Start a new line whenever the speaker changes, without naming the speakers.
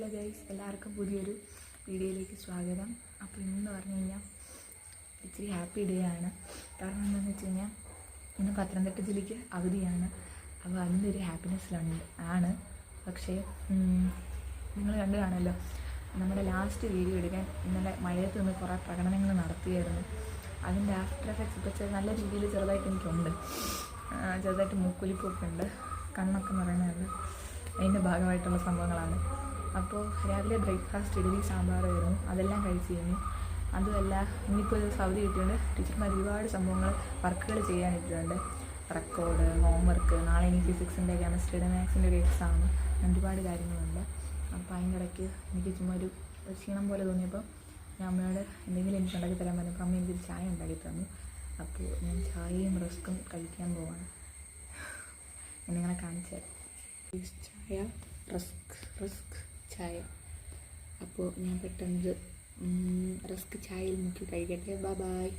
Hello guys എല്ലാവർക്കും പുതിയൊരു വീഡിയോയിലേക്ക് സ്വാഗതം. അപ്പോൾ ഇന്ന് പറഞ്ഞു കഴിഞ്ഞാൽ ഇച്ചിരി ഹാപ്പി ഡേ ആണ്. കാരണം എന്താണെന്ന് വെച്ച് കഴിഞ്ഞാൽ ഇന്ന് പത്തനംതിട്ട ജില്ലയ്ക്ക് അവധിയാണ്. അപ്പോൾ അതിന്റെ ഒരു ഹാപ്പിനെസ്സിലുണ്ട് ആണ്. പക്ഷേ നിങ്ങൾ കണ്ടു കാണുമല്ലോ നമ്മുടെ ലാസ്റ്റ് വീഡിയോ എടുക്കാൻ ഇന്നലെ മഴയത്ത് നിന്ന് കുറേ പ്രകടനങ്ങൾ നടത്തിയായിരുന്നു. അതിന്റെ ആഫ്റ്റർ എഫക്ട്സ് ഇപ്പോൾ നല്ല രീതിയിൽ ചെറുതായിട്ട് എനിക്കുണ്ട്. ചെറുതായിട്ട് മൂക്കൊലിപ്പൊക്കെ ഉണ്ട് കണ്ണൊക്കെ നിറയുന്നുണ്ട്. അതിന്റെ ഭാഗമായിട്ടുള്ള സംഭവങ്ങളാണ്. അപ്പോൾ രാവിലെ ബ്രേക്ക്ഫാസ്റ്റ് ഇഡലി സാമ്പാറായിരുന്നു അതെല്ലാം കഴിച്ച് കഴിഞ്ഞു അതുമല്ല ഇന്നിപ്പോൾ ഒരു സൗദി കിട്ടിയുണ്ട് ടീച്ചർമാർ ഒരുപാട് സംഭവങ്ങൾ വർക്കുകൾ ചെയ്യാനിട്ടുണ്ട് റെക്കോർഡ് ഹോംവർക്ക് നാളെ എനിക്ക് ഫിസിക്സിന്റെ കെമിസ്ട്രിയുടെ മാത്സിന്റെ ഒരു എക്സാം അങ്ങനെ ഒരുപാട് കാര്യങ്ങളുണ്ട്. അപ്പോൾ അതിന്റെ ഇടയ്ക്ക് എനിക്ക് ചുമ്മാ ഒരു ക്ഷീണം പോലെ തോന്നിയപ്പോൾ ഞാൻ അമ്മയോട് എന്തെങ്കിലും എനിക്ക് ഉണ്ടാക്കി തരാൻ പറഞ്ഞപ്പോൾ അമ്മ എനിക്കൊരു ചായ ഉണ്ടാക്കി തന്നു. അപ്പോൾ ഞാൻ ചായയും റസ്ക്കും കഴിക്കാൻ പോവാണ്. എന്നിങ്ങനെ കാണിച്ചു തരാം. ചായ റസ്ക് റസ്ക്. ചായ. അപ്പോൾ ഞാൻ പെട്ടെന്ന് റസ്ക് ചായയിൽ മുക്കി കഴിക്കട്ടെ. ബാ ബായ്